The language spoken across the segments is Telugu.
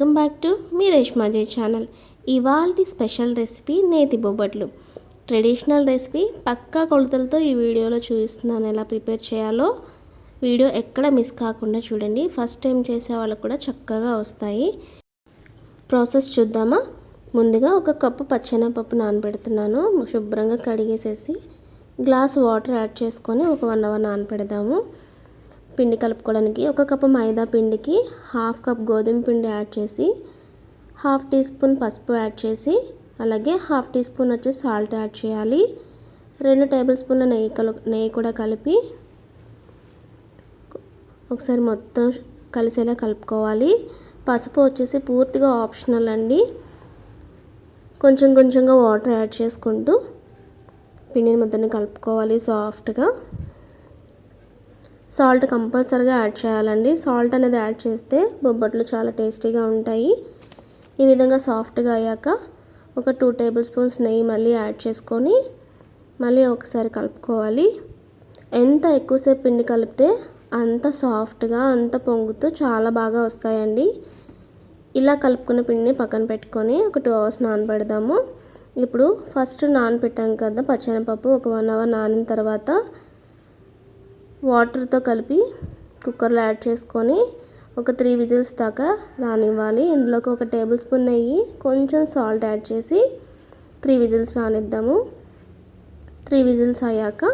వెల్కమ్ బ్యాక్ టు మీ రేష్మాజీ ఛానల్. ఇవాళ స్పెషల్ రెసిపీ నేతి బొబ్బట్లు. ట్రెడిషనల్ రెసిపీ పక్కా కొలతలతో ఈ వీడియోలో చూపిస్తున్నాను. ఎలా ప్రిపేర్ చేయాలో వీడియో ఎక్కడ మిస్ కాకుండా చూడండి. ఫస్ట్ టైం చేసే వాళ్ళకు కూడా చక్కగా వస్తాయి. ప్రాసెస్ చూద్దామా? ముందుగా ఒక కప్పు పచ్చెనపప్పు నానబెడుతున్నాను. శుభ్రంగా కడిగేసేసి గ్లాస్ వాటర్ యాడ్ చేసుకొని ఒక వన్ అవర్ నానబెడదాము. పిండి కలుపుకోవడానికి ఒక కప్పు మైదా పిండికి హాఫ్ కప్ గోధుమ పిండి యాడ్ చేసి హాఫ్ టీ స్పూన్ పసుపు యాడ్ చేసి అలాగే హాఫ్ టీ స్పూన్ వచ్చి సాల్ట్ యాడ్ చేయాలి. రెండు టేబుల్ స్పూన్ల నెయ్యి కలు నెయ్యి కూడా కలిపి ఒకసారి మొత్తం కలిసేలా కలుపుకోవాలి. పసుపు వచ్చేసి పూర్తిగా ఆప్షనల్ అండి. కొంచెం కొంచెంగా వాటర్ యాడ్ చేసుకుంటూ పిండిని ముద్దని కలుపుకోవాలి సాఫ్ట్గా. సాల్ట్ కంపల్సరీగా యాడ్ చేయాలండి. సాల్ట్ అనేది యాడ్ చేస్తే బొబ్బట్లు చాలా టేస్టీగా ఉంటాయి. ఈ విధంగా సాఫ్ట్గా అయ్యాక ఒక టూ టేబుల్ స్పూన్స్ నెయ్యి మళ్ళీ యాడ్ చేసుకొని మళ్ళీ ఒకసారి కలుపుకోవాలి. ఎంత ఎక్కువసేపు పిండి కలిపితే అంత సాఫ్ట్గా అంత పొంగుతూ చాలా బాగా వస్తాయండి. ఇలా కలుపుకున్న పిండిని పక్కన పెట్టుకొని ఒక టూ అవర్స్ నానబెడదాము. ఇప్పుడు ఫస్ట్ నానబెట్టాం కదా పచ్చనపప్పు ఒక వన్ అవర్ నానిన తర్వాత వాటర్తో కలిపి కుక్కర్లో యాడ్ చేసుకొని ఒక త్రీ విజిల్స్ దాకా రానివ్వాలి. ఇందులోకి ఒక టేబుల్ స్పూన్ నెయ్యి కొంచెం సాల్ట్ యాడ్ చేసి త్రీ విజిల్స్ రానిద్దాము. త్రీ విజిల్స్ అయ్యాక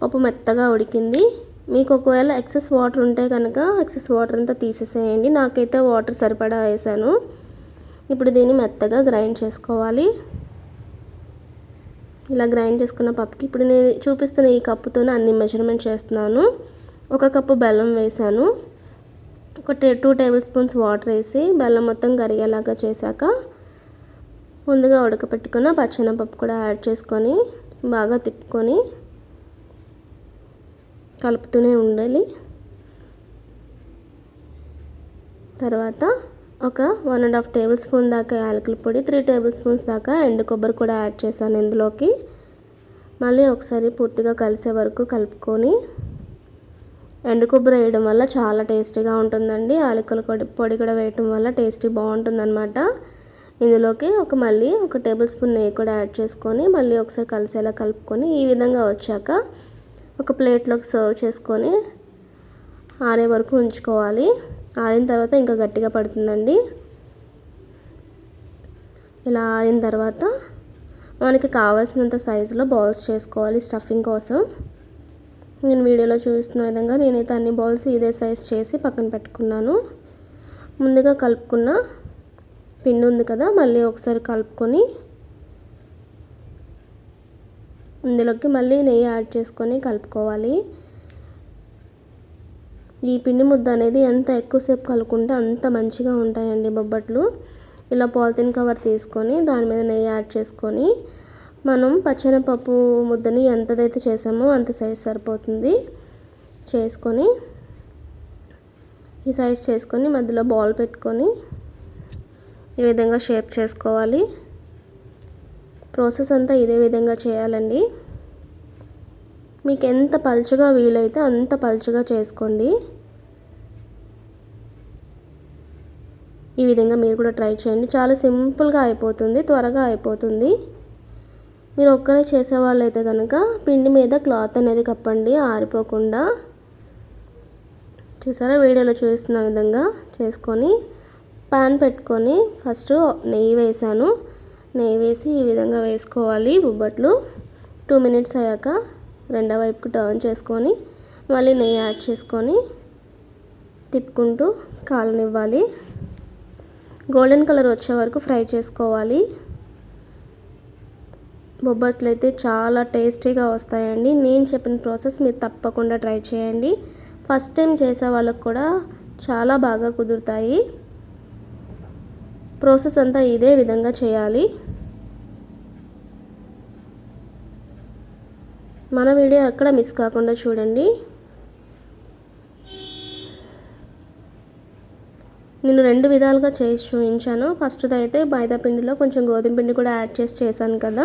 పప్పు మెత్తగా ఉడికింది. మీకు ఒకవేళ ఎక్సెస్ వాటర్ ఉంటే కనుక ఎక్సెస్ వాటర్ అంతా తీసేసేయండి. నాకైతే వాటర్ సరిపడా వేసాను. ఇప్పుడు దీన్ని మెత్తగా గ్రైండ్ చేసుకోవాలి. ఇలా గ్రైండ్ చేసుకున్న పప్పుకి. ఇప్పుడు నేను చూపిస్తున్న ఈ కప్పుతోనే అన్ని మెజర్మెంట్ చేస్తున్నాను. ఒక కప్పు బెల్లం వేసాను. ఒక టూ టేబుల్ స్పూన్స్ వాటర్ వేసి బెల్లం మొత్తం కరిగేలాగా చేశాక ముందుగా ఉడకపెట్టుకున్న పచ్చెనపప్పు కూడా యాడ్ చేసుకొని బాగా తిప్పుకొని కలుపుతూనే ఉండాలి. తర్వాత ఒక one and half tablespoon దాకా యాలకుల పొడి త్రీ టేబుల్ స్పూన్స్ దాకా ఎండు కొబ్బరి కూడా యాడ్ చేశాను ఇందులోకి. మళ్ళీ ఒకసారి పూర్తిగా కలిసే వరకు కలుపుకొని ఎండు కొబ్బరి వేయడం వల్ల చాలా టేస్టీగా ఉంటుందండి. యాలకుల పొడి కూడా వేయటం వల్ల టేస్టీ బాగుంటుందన్నమాట. ఇందులోకి ఒక మళ్ళీ ఒక టేబుల్ స్పూన్ నెయ్యి కూడా యాడ్ చేసుకొని మళ్ళీ ఒకసారి కలిసేలా కలుపుకొని ఈ విధంగా వచ్చాక ఒక ప్లేట్లోకి సర్వ్ చేసుకొని ఆరే వరకు ఉంచుకోవాలి. ఆరిన తర్వాత ఇంకా గట్టిగా పడుతుందండి. ఇలా ఆరిన తర్వాత మనకి కావాల్సినంత సైజులో బౌల్స్ చేసుకోవాలి స్టఫింగ్ కోసం. నేను వీడియోలో చూస్తున్న విధంగా నేనైతే అన్ని బౌల్స్ ఇదే సైజ్ చేసి పక్కన పెట్టుకున్నాను. ముందుగా కలుపుకున్న పిండి ఉంది కదా మళ్ళీ ఒకసారి కలుపుకొని ఇందులోకి మళ్ళీ నెయ్యి యాడ్ చేసుకొని కలుపుకోవాలి. ఈ పిండి ముద్ద అనేది ఎంత ఎక్కువసేపు కలుకుంటే అంత మంచిగా ఉంటాయండి బొబ్బట్లు. ఇలా పాలిథిన్ కవర్ తీసుకొని దాని మీద నెయ్యి యాడ్ చేసుకొని మనం పచ్చనపప్పు ముద్దని ఎంతదైతే చేసామో అంత సైజ్ సరిపోతుంది. చేసుకొని ఈ సైజ్ చేసుకొని మధ్యలో బాల్ పెట్టుకొని ఈ విధంగా షేప్ చేసుకోవాలి. ప్రాసెస్ అంతా ఇదే విధంగా చేయాలండి. మీకు ఎంత పలుచగా వీలైతే అంత పలుచగా చేసుకోండి. ఈ విధంగా మీరు కూడా ట్రై చేయండి. చాలా సింపుల్గా అయిపోతుంది త్వరగా అయిపోతుంది. మీరు ఒక్కరే చేసేవాళ్ళు అయితే కనుక పిండి మీద క్లాత్ అనేది కప్పండి ఆరిపోకుండా. చూసారా? వీడియోలో చూస్తున్న విధంగా చేసుకొని పాన్ పెట్టుకొని ఫస్ట్ నెయ్యి వేసాను నెయ్యి వేసి ఈ విధంగా వేసుకోవాలి. బొబ్బట్లు టూ మినిట్స్ అయ్యాక రెండో వైపుకు టర్న్ చేసుకొని మళ్ళీ నెయ్యి యాడ్ చేసుకొని తిప్పుకుంటూ కాలనివ్వాలి. గోల్డెన్ కలర్ వచ్చే వరకు ఫ్రై చేసుకోవాలి. బొబ్బట్లు అయితే చాలా టేస్టీగా వస్తాయండి. నేను చెప్పిన ప్రాసెస్ మీరు తప్పకుండా ట్రై చేయండి. ఫస్ట్ టైం చేసే వాళ్ళకు కూడా చాలా బాగా కుదురుతాయి. ప్రాసెస్ అంతా ఇదే విధంగా చేయాలి. మన వీడియో ఎక్కడ మిస్ కాకుండా చూడండి. నేను రెండు విధాలుగా చేసి చూపించాను. ఫస్ట్ది అయితే మైదా పిండిలో కొంచెం గోధుమ పిండి కూడా యాడ్ చేసి చేశాను కదా.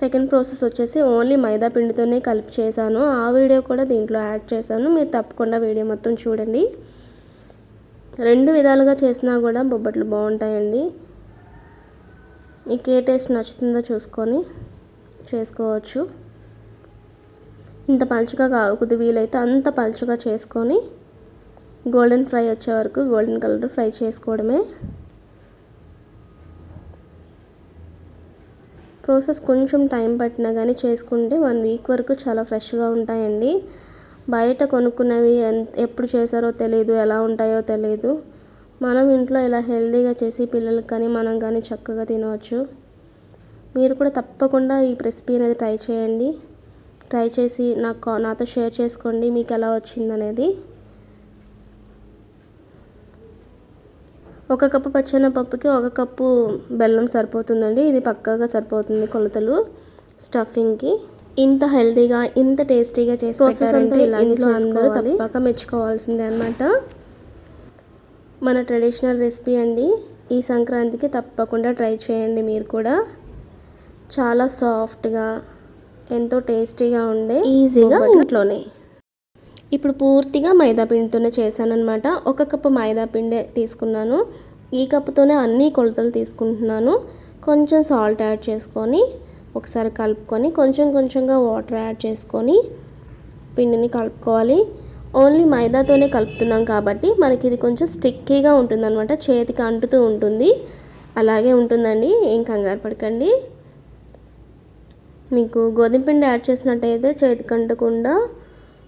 సెకండ్ ప్రాసెస్ వచ్చేసి ఓన్లీ మైదా పిండితోనే కలిపి చేశాను. ఆ వీడియో కూడా దీంట్లో యాడ్ చేశాను. మీరు తప్పకుండా వీడియో మొత్తం చూడండి. రెండు విధాలుగా చేసినా కూడా బొబ్బట్లు బాగుంటాయండి. మీకు ఏ టేస్ట్ నచ్చుతుందో చూసుకొని. చేసుకోవచ్చు. ఇంత పలుచగా కావకుది వీలైతే అంత పలుచగా చేసుకొని గోల్డెన్ ఫ్రై వచ్చే వరకు గోల్డెన్ కలర్ ఫ్రై చేసుకోవడమే. ప్రాసెస్ కొంచెం టైం పట్టినా కానీ చేసుకుంటే వన్ వీక్ వరకు చాలా ఫ్రెష్గా ఉంటాయండి. బయట కొనుక్కున్నవి ఎప్పుడు చేశారో తెలియదు ఎలా ఉంటాయో తెలియదు మనం ఇంట్లో ఇలా హెల్తీగా చేసి పిల్లలకి కానీ మనం కానీ చక్కగా తినవచ్చు. మీరు కూడా తప్పకుండా ఈ రెసిపీ అనేది ట్రై చేయండి. ట్రై చేసి నాకు నాతో షేర్ చేసుకోండి మీకు ఎలా వచ్చిందనేది. ఒక కప్పు పచ్చెనపప్పుకి ఒక కప్పు బెల్లం సరిపోతుందండి. ఇది పక్కాగా సరిపోతుంది కొలతలు స్టఫింగ్కి. ఇంత హెల్తీగా ఇంత టేస్టీగా చేసి ప్రాసెస్ అంతా ఇలా ఇంట్లో అందరూ తప్పక మెచ్చుకోవాల్సిందే అనమాట మన ట్రెడిషనల్ రెసిపీ అండి. ఈ సంక్రాంతికి తప్పకుండా ట్రై చేయండి మీరు కూడా. చాలా సాఫ్ట్గా ఎంతో టేస్టీగా ఉండే ఈజీగా ఇంట్లోనే. ఇప్పుడు పూర్తిగా మైదా పిండితోనే చేశాను అనమాట ఒక కప్పు మైదా పిండి తీసుకున్నాను. ఈ కప్పుతోనే అన్ని కొలతలు తీసుకుంటున్నాను. కొంచెం సాల్ట్ యాడ్ చేసుకొని ఒకసారి కలుపుకొని కొంచెం కొంచెంగా వాటర్ యాడ్ చేసుకొని పిండిని కలుపుకోవాలి. ఓన్లీ మైదాతోనే కలుపుతున్నాం కాబట్టి మనకి ఇది కొంచెం స్టిక్కీగా ఉంటుందన్నమాట. చేతికి అంటుతూ ఉంటుంది. అలాగే ఉంటుందండి. ఏం కంగారు పడకండి. మీకు గోధుమ పిండి యాడ్ చేసినట్టయితే చేతికి అంటకుండా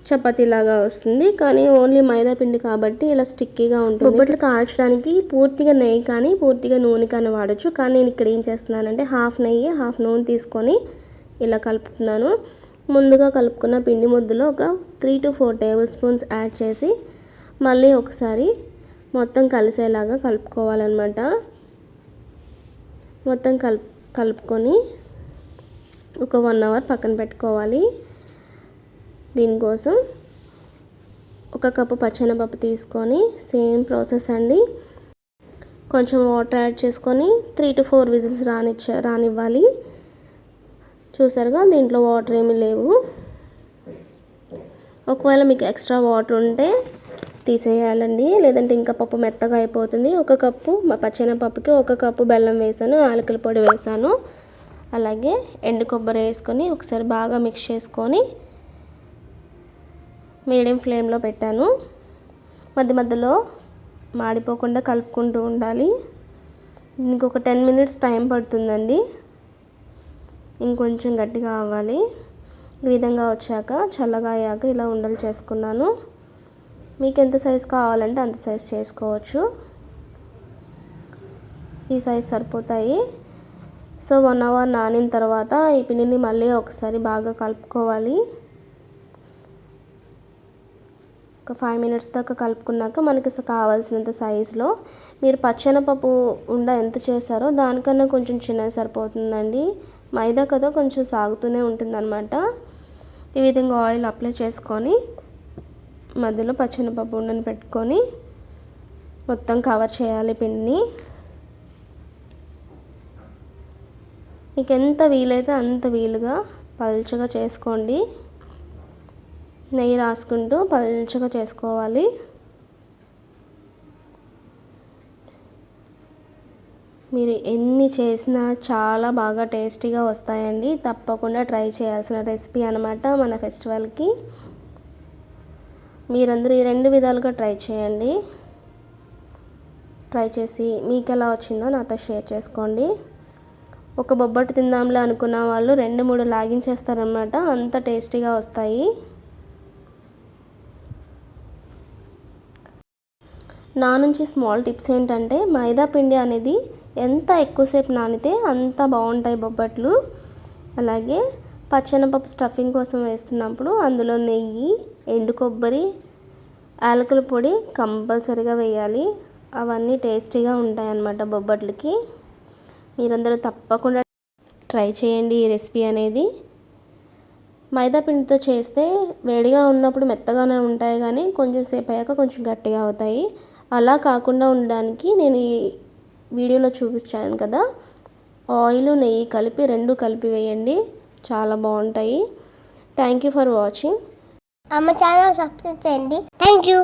చపాతీలాగా వస్తుంది. కానీ ఓన్లీ మైదా పిండి కాబట్టి ఇలా స్టిక్కీగా ఉంటుంది. బొబ్బట్లు కాల్చడానికి పూర్తిగా నెయ్యి కానీ పూర్తిగా నూనె కానీ వాడచ్చు. కానీ నేను ఇక్కడ ఏం చేస్తున్నానంటే హాఫ్ నెయ్యి హాఫ్ నూనె తీసుకొని ఇలా కలుపుతున్నాను. ముందుగా కలుపుకున్న పిండి ముద్దలో ఒక three to four tablespoons add చేసి మళ్ళీ ఒకసారి మొత్తం కలిసేలాగా కలుపుకోవాలన్నమాట. మొత్తం కలుపు కలుపుకొని ఒక వన్ అవర్ పక్కన పెట్టుకోవాలి. దీనికోసం ఒక కప్పు పచ్చెనపప్పు తీసుకొని సేమ్ ప్రాసెస్ అండి. కొంచెం వాటర్ యాడ్ చేసుకొని త్రీ టు ఫోర్ విజిల్స్ రానిచ్చ రానివ్వాలి. చూసారుగా దీంట్లో వాటర్ ఏమీ లేవు. ఒకవేళ మీకు ఎక్స్ట్రా వాటర్ ఉంటే తీసేయాలండి. లేదంటే ఇంకా పప్పు మెత్తగా అయిపోతుంది. ఒక కప్పు పచ్చెనపప్పుకి ఒక కప్పు బెల్లం వేసాను ఆలకల పొడి వేసాను. అలాగే ఎండు కొబ్బరి వేసుకొని ఒకసారి బాగా మిక్స్ చేసుకొని మీడియం ఫ్లేమ్లో పెట్టాను. మధ్య మధ్యలో మాడిపోకుండా కలుపుకుంటూ ఉండాలి. దీనికి ఒక టెన్ మినిట్స్ టైం పడుతుందండి. ఇంకొంచెం గట్టిగా అవ్వాలి. ఈ విధంగా వచ్చాక చల్లగా అయ్యాక ఇలా ఉండలు చేసుకున్నాను. మీకు ఎంత సైజు కావాలంటే అంత సైజ్ చేసుకోవచ్చు. ఈ సైజ్ సరిపోతాయి. సో వన్ అవర్ నానిన తర్వాత ఈ పిండిని మళ్ళీ ఒకసారి బాగా కలుపుకోవాలి. ఒక ఫైవ్ మినిట్స్ దాకా కలుపుకున్నాక మనకి కావాల్సినంత సైజులో మీరు పచ్చెనపప్పు ఉండ ఎంత చేశారో దానికన్నా కొంచెం చిన్నది సరిపోతుందండి. మైదా కదా కొంచెం సాగుతూనే ఉంటుందన్నమాట. ఈ విధంగా ఆయిల్ అప్లై చేసుకొని మధ్యలో పచ్చెనపప్పు ఉండని పెట్టుకొని మొత్తం కవర్ చేయాలి పిండిని. మీకు ఎంత వీలైతే అంత వీలుగా పలుచగా చేసుకోండి. నెయ్యి రాసుకుంటూ పలుచగా చేసుకోవాలి. మీరు ఎన్ని చేసినా చాలా బాగా టేస్టీగా వస్తాయండి. తప్పకుండా ట్రై చేయాల్సిన రెసిపీ అనమాట మన ఫెస్టివల్కి. మీరందరూ ఈ రెండు విధాలుగా ట్రై చేయండి. ట్రై చేసి మీకు ఎలా వచ్చిందో నాతో షేర్ చేసుకోండి. ఒక బొబ్బట్టు తిందాంలే అనుకున్న వాళ్ళు రెండు మూడు లాగించేస్తారనమాట అంత టేస్టీగా వస్తాయి. నా నుంచి స్మాల్ టిప్స్ ఏంటంటే మైదా పిండి అనేది ఎంత ఎక్కువసేపు నానితే అంత బాగుంటాయి బొబ్బట్లు. అలాగే పచ్చెనపప్పు స్టఫింగ్ కోసం వేస్తున్నప్పుడు అందులో నెయ్యి ఎండు కొబ్బరి యాలకుల పొడి కంపల్సరీగా వేయాలి. అవన్నీ టేస్టీగా ఉంటాయి అన్నమాట బొబ్బట్లకి. మీరందరూ తప్పకుండా ట్రై చేయండి ఈ రెసిపీ అనేది. మైదా పిండితో చేస్తే వేడిగా ఉన్నప్పుడు మెత్తగానే ఉంటాయి కానీ కొంచెం సేపు అయ్యాక కొంచెం గట్టిగా అవుతాయి. అలా కాకుండా ఉండడానికి నేను ఈ వీడియోలో చూపించాను కదా. ఆయిల్ నెయ్యి కలిపి రెండు కలిపి వేయండి. చాలా బాగుంటాయి. Thank you for watching. అమ్మ ఛానల్ సబ్స్క్రైబ్ చేయండి. Thank you.